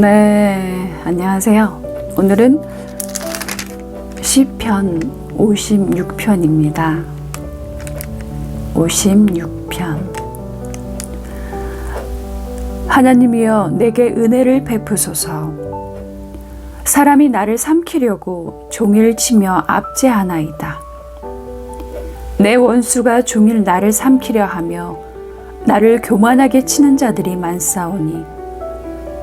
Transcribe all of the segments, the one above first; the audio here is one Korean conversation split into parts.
네, 안녕하세요. 오늘은 시편 56편입니다. 56편. 하나님이여 내게 은혜를 베푸소서. 사람이 나를 삼키려고 종일 치며 압제하나이다. 내 원수가 종일 나를 삼키려 하며 나를 교만하게 치는 자들이 많사오니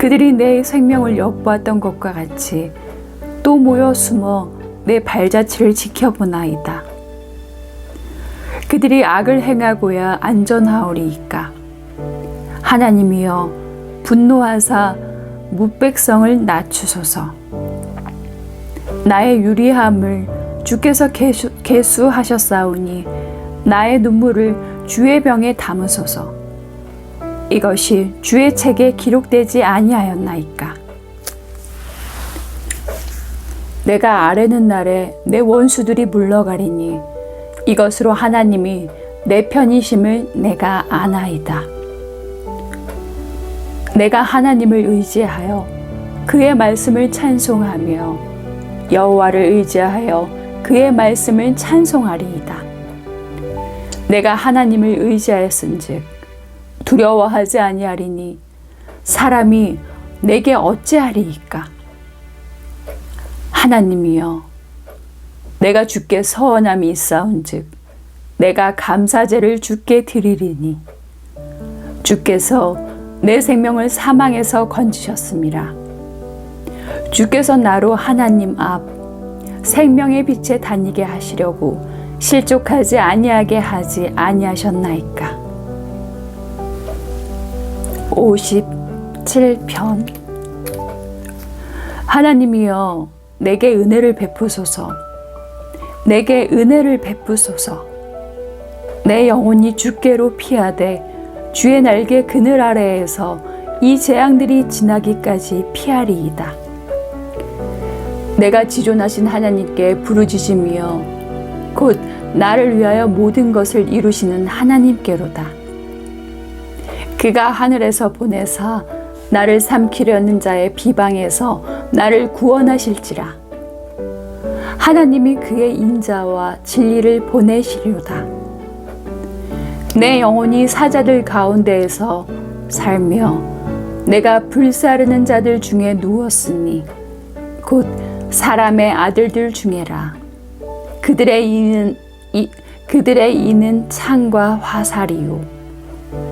그들이 내 생명을 엿보았던 것과 같이 또 모여 숨어 내 발자취를 지켜보나이다. 그들이 악을 행하고야 안전하오리이까. 하나님이여 분노하사 무백성을 낮추소서. 나의 유리함을 주께서 개수, 개수하셨사오니 나의 눈물을 주의 병에 담으소서. 이것이 주의 책에 기록되지 아니하였나이까. 내가 아뢰는 날에 내 원수들이 물러가리니 이것으로 하나님이 내 편이심을 내가 아나이다. 내가 하나님을 의지하여 그의 말씀을 찬송하며 여호와를 의지하여 그의 말씀을 찬송하리이다. 내가 하나님을 의지하였은즉 두려워하지 아니하리니 사람이 내게 어찌하리이까 하나님이여 내가 주께 서원함이 있사온즉 내가 감사제를 주께 드리리니 주께서 내 생명을 사망에서 건지셨습니다. 주께서 나로 하나님 앞 생명의 빛에 다니게 하시려고 실족하지 아니하게 하지 아니하셨나이까. 57편 하나님이여 내게 은혜를 베푸소서 내게 은혜를 베푸소서 내 영혼이 주께로 피하되 주의 날개 그늘 아래에서 이 재앙들이 지나기까지 피하리이다. 내가 지존하신 하나님께 부르짖으며 곧 나를 위하여 모든 것을 이루시는 하나님께로다. 그가 하늘에서 보내사 나를 삼키려는 자의 비방에서 나를 구원하실지라. 하나님이 그의 인자와 진리를 보내시려다. 내 영혼이 사자들 가운데에서 살며 내가 불사르는 자들 중에 누웠으니 곧 사람의 아들들 중에라. 그들의 이는 이, 그들의 이는 창과 화살이요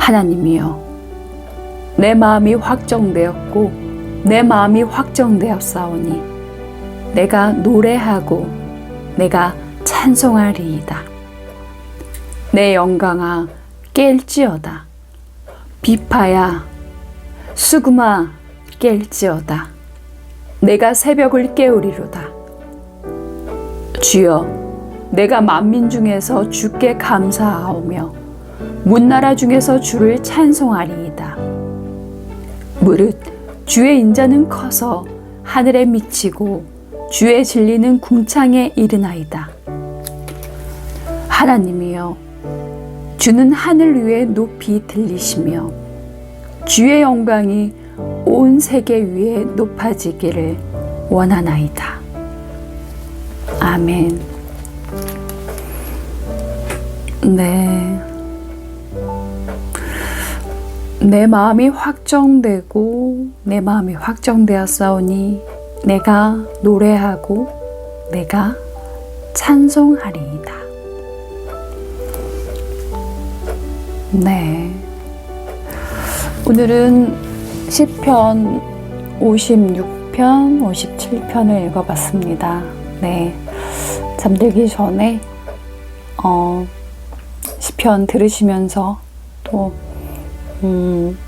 하나님이여, 내 마음이 확정되었고 내 마음이 확정되었사오니 내가 노래하고 내가 찬송하리이다. 내 영광아 깰지어다. 비파야 수금아 깰지어다. 내가 새벽을 깨우리로다. 주여 내가 만민 중에서 주께 감사하오며 문나라 중에서 주를 찬송하리이다. 무릇 주의 인자는 커서 하늘에 미치고 주의 진리는 궁창에 이르나이다. 하나님이여 주는 하늘 위에 높이 들리시며 주의 영광이 온 세계 위에 높아지기를 원하나이다. 아멘. 네. 내 마음이 확정되고 내 마음이 확정되었사오니 내가 노래하고 내가 찬송하리이다. 네. 오늘은 시편 56편, 57편을 읽어봤습니다. 네. 잠들기 전에 어, 시편 들으시면서 또 음,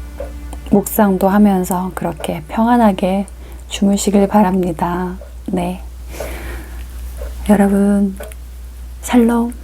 묵상도 하면서 그렇게 평안하게 주무시길 바랍니다. 네. 여러분, 샬롬.